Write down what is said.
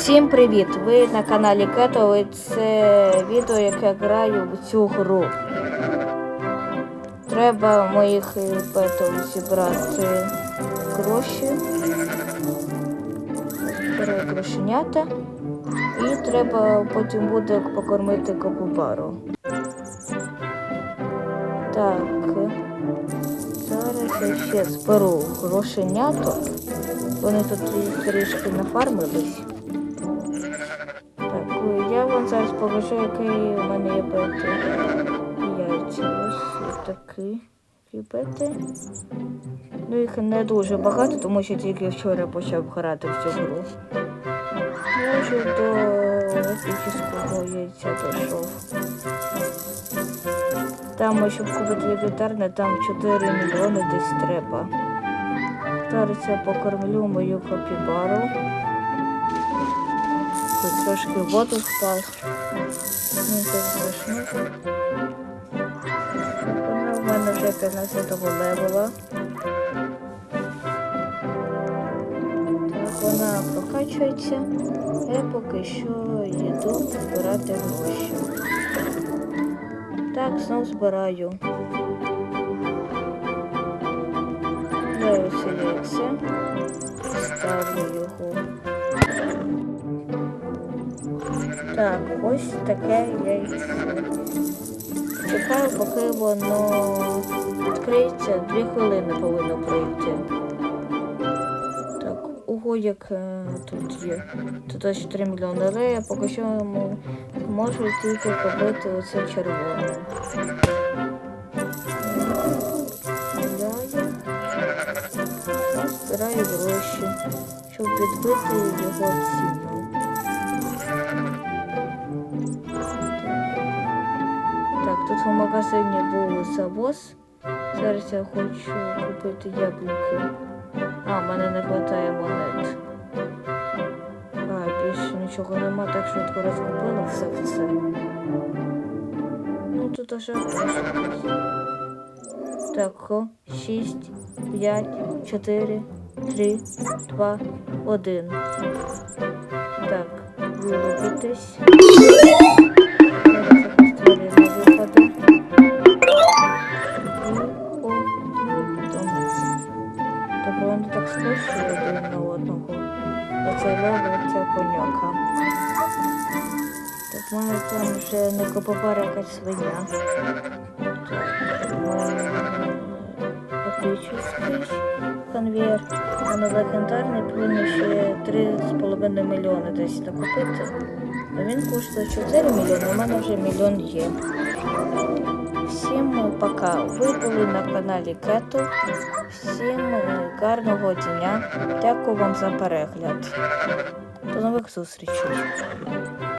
Всім привіт! Ви на каналі Кето. і Це відео, як я граю в цю гру. Треба моїх петів зібрати гроші. Грошенята. І треба потім буде покормити капубару. Так. Зараз я ще зберу грошеняток. Вони тут трішки нафармились. Покажу, який у мене є пети. Яйця. Ось такі пети. Ну, їх не дуже багато, тому що тільки вчора почав грати в цю гру. Я вже до епічного яйця дійшов. Там, щоб купити легендарне, там 4 мільйони десь треба. Зараз я покормлю мою капібару. Тут трошки воду впав. Ну, це страшно. Вона в мене вже 15 левела. Так, вона прокачується. Я поки що йду збирати гроші. Так, знов збираю. Беру це Так, ось таке яйце. Чекаю, поки воно відкриється, дві хвилини повинно пройти. Так, ого, як е, тут є. Тут аж 3 мільйони, але я поки що м- можу тільки побити оце червоне. Збираю гроші, щоб відбити його ціну. Так, тут в магазині був завоз. Зараз я хочу купити яблуки. А, мене не вистачає монет. А, більше нічого нема, так швидко розкупили все все. Ну тут аж. Так, 6, 5, 4, 3, 2, 1. Так, вилупитись. Добре, вони так схожі один на одного. Оце лева, це коняка. Так, мене там вже не копопара якась свиня. В конвейер. А на легендарний повинен ще 3,5 мільйони десь накупити. А він коштує 4 мільйони, у мене вже мільйон є. Пока. Ви були на каналі Кето. Всім е, гарного дня. Дякую вам за перегляд. До нових зустрічей.